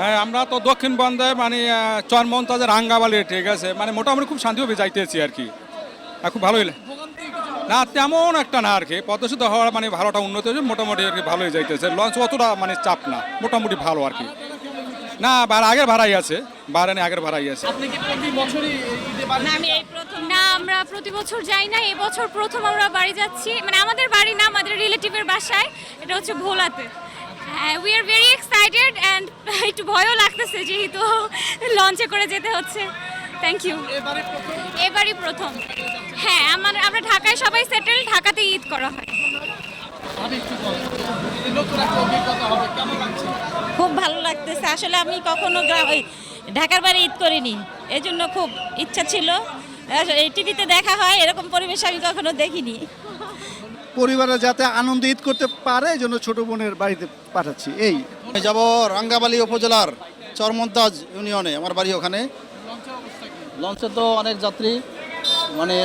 হ্যাঁ আমরা তো দক্ষিণ বন্দে মানে চরমন্তাজের রাঙ্গাবালি ঠিক আছে? মানে মোটামুটি খুব শান্তিভাবে যাইতেছি আর কি। আর খুব ভালোই লাগে। না তেমন একটা না আর কি। পদ্মসিদ্ধ হওয়ার মানে ভালোটা উন্নতি হয়েছে মোটামুটি আর কি ভালোই যাইতেছে। লঞ্চ অতটা মানে চাপ না মোটামুটি ভালো আর কি। না বার আগের ভাড়াই আছে বারানি আগের ভাড়াই আছে। আপনি কি প্রতি বছরই ঈদে বাড়ি? না আমি এই প্রথম না আমরা প্রতি বছর যাই না এবছর প্রথম আমরা বাড়ি যাচ্ছি। মানে আমাদের বাড়ি না আমাদের রিলেটিভের বাসায় এটা হচ্ছে ভোলাতে। We are very excited and একটু ভয়ও লাগতেছে যেহেতু লঞ্চে করে যেতে হচ্ছে। থ্যাংক ইউ এবারে প্রথম? এবারই প্রথম। হ্যাঁ আমার আমরা ঢাকায় সবাই সেটেল ঢাকাতে ঈদ করা হয়। আমি একটু বলব এই নতুন একটা অভিজ্ঞতা হবে কেমন লাগছে? খুব ভালো লাগতেছে। আসলে আমি কখনো গ্রাম ঢাকার বাড়ি ঈদ করিনি এই জন্য খুব ইচ্ছা ছিল। টিভিতে দেখা হয় এরকম পরিবেশ আমি কখনো দেখিনি। পরিবারে যাতে আনন্দ ঈদ করতে পারে এই জন্য ছোট বোনের বাড়িতে পাঠাচ্ছি। এই। আমি যাব রাঙ্গাবালি উপজেলার চরমন্তাজ ইউনিয়নে আমার বাড়ি ওখানে। লঞ্চে তো অনেক যাত্রী মানে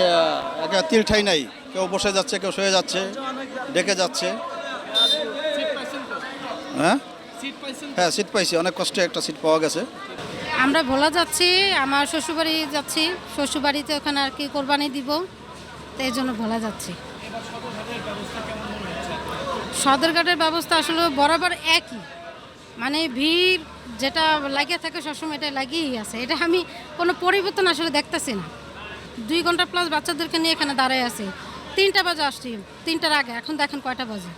একে তিল ঠাই নাই। কেউ বসে যাচ্ছে কেউ শুয়ে যাচ্ছে ডেকে যাচ্ছে। সিট পাইছেন তো হ্যাঁ? হ্যাঁ সিট পাইছি। অনেক কষ্টে একটা সিট পাওয়া গেছে। আমরা ভোলা যাচ্ছি আমার শ্বশুরবাড়ি যাচ্ছি। শ্বশুরবাড়িতে ওখানে আর কি কোরবানি দিব তো এই জন্য ভোলা যাচ্ছি। সদরঘাটের ব্যবস্থা আসলে বরাবর একই। মানে ভিড় যেটা লাগিয়ে থাকে সবসময় এটা লাগিয়েই আছে। এটা আমি কোনো পরিবর্তন আসলে দেখতেছি না। দুই ঘণ্টা প্লাস বাচ্চাদেরকে নিয়ে এখানে দাঁড়ায় আছি। তিনটা বাজে আসছি, তিনটার আগে। এখন দেখেন কয়টা বাজে।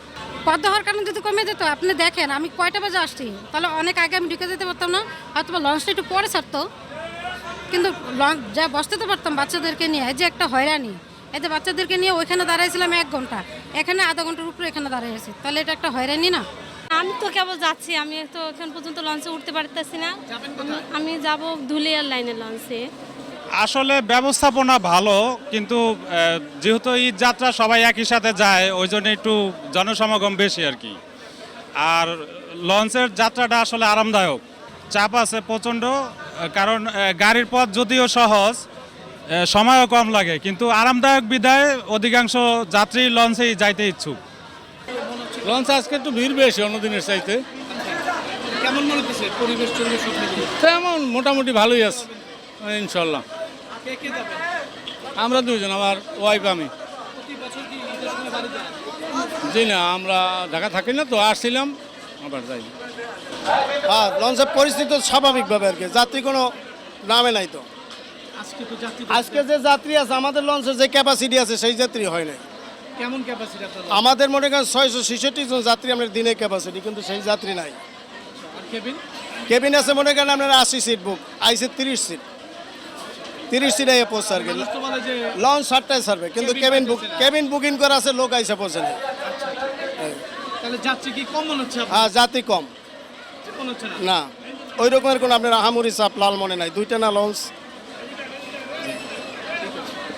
পদ্ম হওয়ার কারণে যদি কমে যেত, আপনি দেখেন, আমি কয়টা বাজে আসছি? তাহলে অনেক আগে আমি ঢুকে যেতে পারতাম না। হয়তো লঞ্চটা একটু পরে ছাড়তো। কিন্তু লঞ্চ যা বসতে তো পারতাম বাচ্চাদেরকে নিয়ে। যে একটা হয়রানি। এই যে বাচ্চাদেরকে নিয়ে ওইখানে দাঁড়াইছিলাম এক ঘণ্টা। এখানে আধা ঘণ্টার উপরে এখানে দাঁড়াই আছি। তাহলে এটা একটা হয়রানি না? আমি তো কেবল যাচ্ছি আমি তো এখন পর্যন্ত লঞ্চে উঠতে পারতেছি না। আমি যাব ধুলিয়ার লাইনের লঞ্চে। আসলে ব্যবস্থাপনা ভালো কিন্তু যেহেতু ঈদ যাত্রা সবাই একই সাথে যায় ওই জন্য একটু জনসমাগম বেশি আর কি। আর লঞ্চের যাত্রাটা আসলে আরামদায়ক। চাপ আছে প্রচণ্ড কারণ গাড়ির পথ যদিও সহজ সময়ও কম লাগে কিন্তু আরামদায়ক বিদায় অধিকাংশ যাত্রী লঞ্চেই যাইতে ইচ্ছুক। লঞ্চ আজকে একটু ভিড় বেশি অন্যদিনের চাইতে। কেমন মনে হচ্ছে পরিবেশ তেমন মোটামুটি ভালোই আছে ইনশাল্লাহ। কে কে যাবে? আমরা দুজন আমার ওয়াইফ আমি। জি না আমরা ঢাকা থাকি না তো আসছিলাম আবার যাই। হ্যাঁ লঞ্চের পরিস্থিতি স্বাভাবিকভাবে আর কি যাত্রী কোনো নামে নাই তো। আজকে যে যাত্রী আছে আমাদের লঞ্চের যে ক্যাপাসিটি আছে সেই যাত্রী হয় নাই। কেমন ক্যাপাসিটি আমাদের মনে করেন ছয়শো ছেষট্টি জন যাত্রী আমাদের দিনে ক্যাপাসিটি কিন্তু সেই যাত্রী নাই। কেবিন কেবিন আছে মনে করেন আপনার আশি সিট বুক আইসে তিরিশ সিট তিরিশ সিট আইয়ে পৌঁছে আর কি। লঞ্চ সাতটায় সার্ভে কিন্তু কেবিন বুক কেবিন বুকিং করা আছে লোক আইসে পৌঁছে নেই। হচ্ছে আপনার? হ্যাঁ যাত্রী কম। না? না। ওই রকমের কোনো আপনার আহামরি চাপ লাল মনে নাই। দুইটা না লঞ্চ